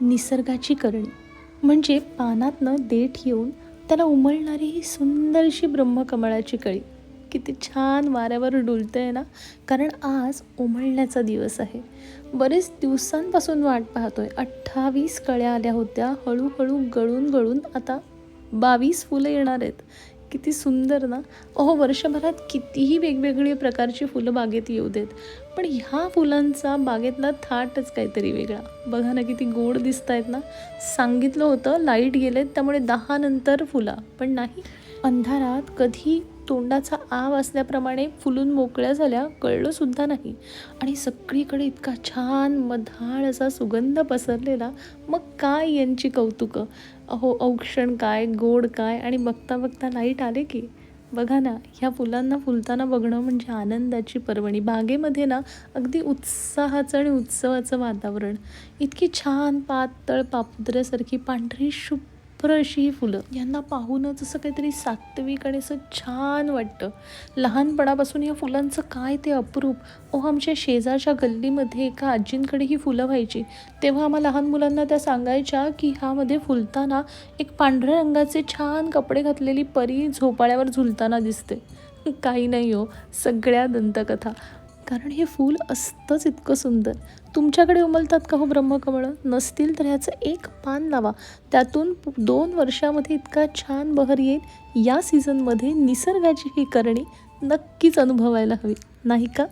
निसर्गाची करणी. म्हणजे पानातनं देठ येऊन त्याला उमळणारी ही सुंदरशी ब्रह्मकमळाची कळी. किती छान वाऱ्यावर डुलतं आहे ना? कारण आज उमळण्याचा दिवस आहे. बरेच दिवसांपासून वाट पाहतो आहे अठ्ठावीस कळ्या आल्या होत्या. हळूहळू गळून गळून आता बावीस फुलं येणार आहेत. किती सुंदर ना? अहो वर्षभरात कितीही वेगवेगळी प्रकारची फुलं बागेत येऊ देत पण ह्या फुलांचा बागेतला थाटच काहीतरी वेगळा. बघा ना किती गोड दिसत आहेत ना? सांगितलं होतं लाइट गेलेत त्यामुळे दहा नंतर फुला पण नाही. अंधारात कधी तोंडाचा आव असल्याप्रमाणे फुलून मोकळ्या झाल्या कळलंसुद्धा नाही. आणि सगळीकडे इतका छान मधाळ असा सुगंध पसरलेला मग काय यांची कौतुकं? अहो औक्षण काय गोड काय आणि बघता बघता लाइट आले की? बघा ना ह्या फुलांना फुलताना बघणं म्हणजे आनंदाची पर्वणी. बागेमध्ये ना अगदी उत्साहाचं आणि उत्सवाचं वातावरण. इतकी छान पातळ पापुद्र्यासारखी पांढरी शुभ शुभ्र अशी ही फुलं. यांना पाहूनच असं काहीतरी सात्विक आणि असं छान वाटतं. लहानपणापासून या फुलांचं काय ते अप्रूप? ओ आमच्या शेजारच्या गल्लीमध्ये एका आजींकडे ही फुलं व्हायची. तेव्हा आम्हा लहान मुलांना त्या सांगायच्या की ह्यामध्ये फुलताना एक पांढऱ्या रंगाचे छान कपडे घातलेली परी झोपाळ्यावर झुलताना दिसते. काही नाही हो सगळ्या दंतकथा. कारण हे फूल असतंच इतकं सुंदर. तुमच्याकडे उमलतात का हो ब्रह्मकमळं? नसतील तर ह्याचं एक पान लावा. त्यातून दोन वर्षामध्ये इतका छान बहर येईल. या सीझनमध्ये निसर्गाची ही करणी नक्कीच अनुभवायला हवी. नाही का?